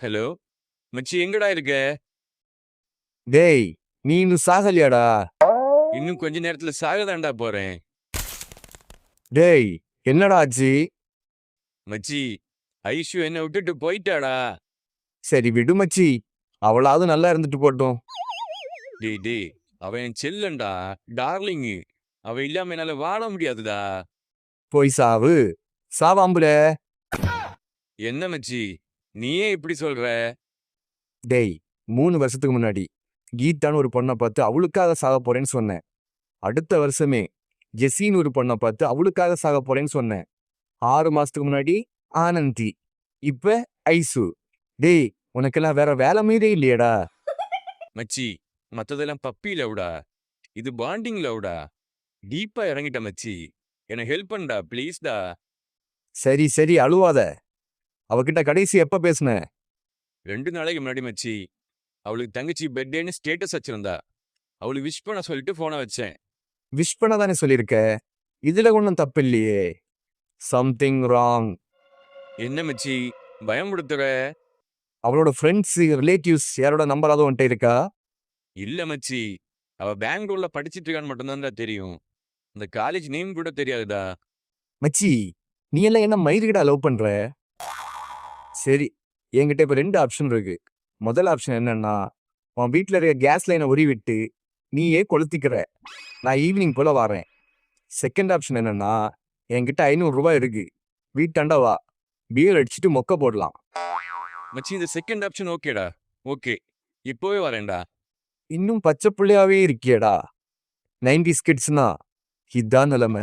Hello மச்சி எங்கடா இருக்க? டேய் நீ இன்னும் சாகலையாடா? இன்னும் கொஞ்ச நேரத்துல சாகதாண்டா போறேன். டேய் என்னடா ஆச்சு? மச்சி ஐஷு என்னை விட்டுட்டு போயிட்டாடா. சரி விடு மச்சி. அவளாவது நல்லா இருந்துட்டு போட்டும். டேய் டேய் அவன் என் செல்லண்டா டார்லிங்கு. அவ இல்லாம என்னால வாழ முடியாதுடா. போய் சாவு. சாவாம்புல. என்ன மச்சி? நீயே இப்படி சொல்ற? டேய் மூணு வருஷத்துக்கு முன்னாடி கீதான்னு ஒரு பொண்ணை பார்த்து அவளுக்காக சாக போறேன்னு சொன்னேன். அடுத்த வருஷமே ஜெசின்னு ஒரு பொண்ணை பார்த்து அவளுக்காக சாக போறேன்னு சொன்னேன். ஆறு மாசத்துக்கு முன்னாடி ஆனந்தி இப்ப ஐசு. டேய் உனக்கெல்லாம் வேற வேலை மீதே இல்லையேடா. மச்சி மத்ததெல்லாம் பப்பி லவ்டா? இது பாண்டிங் லவ்டா? டீப்பா இறங்கிட்ட மச்சி. எனக்கு ஹெல்ப் பண்ணடா ப்ளீஸ்டா சரி சரி அழுவாத. அவகிட்ட கடைசி எப்ப பேசுன? ரெண்டு நாளைக்கு முன்னாடி மச்சி. அவளுக்கு தங்கச்சி பெட்டேன்னு ஸ்டேட்டஸ் வச்சிருந்தா. அவளுக்கு விஷ் பண்ண சொல்லிட்டு போனை வச்சேன். விஷ் பண்ண தானே சொல்லியிருக்க இதுல ஒன்றும் தப்பு இல்லையே. சம்திங் ராங் என்ன மச்சி? பயமுடுத்துற அவளோட ஃப்ரெண்ட்ஸ் ரிலேட்டிவ்ஸ் யாரோட நம்பராவது உன்கிட்ட இருக்கா? இல்ல மச்சி. அவ பெங்களூர்ல படிச்சிட்டு இருக்கான்னு மட்டும்தான்டா தெரியும். அந்த காலேஜ் நேம் கூட தெரியாதுடா. மச்சி நீ எல்லாம் என்ன மயிருகிடா லவ் பண்ற? சரி. என்கிட்ட இப்ப ரெண்டு ஆப்ஷன் இருக்கு. முதல் ஆப்ஷன் என்னன்னா உன் வீட்ல இருக்க கேஸ் லைனை உரி விட்டு நீயே கொளுத்திக்கிற. நான் ஈவினிங் போல வரேன். செகண்ட் ஆப்ஷன் என்னன்னா என்கிட்ட ஐநூறு ரூபாய் இருக்கு. வீட்டாண்டா வா. பியர் அடிச்சுட்டு மொக்க போடலாம். மச்சி இந்த செகண்ட் ஆப்ஷன் ஓகேடா ஓகே இப்போவே வரேன்டா. இன்னும் பச்சை புள்ளையாவே இருக்கியேடா. நைன்டி ஸ்கிட்ஸ்னா இதான் நிலைமை.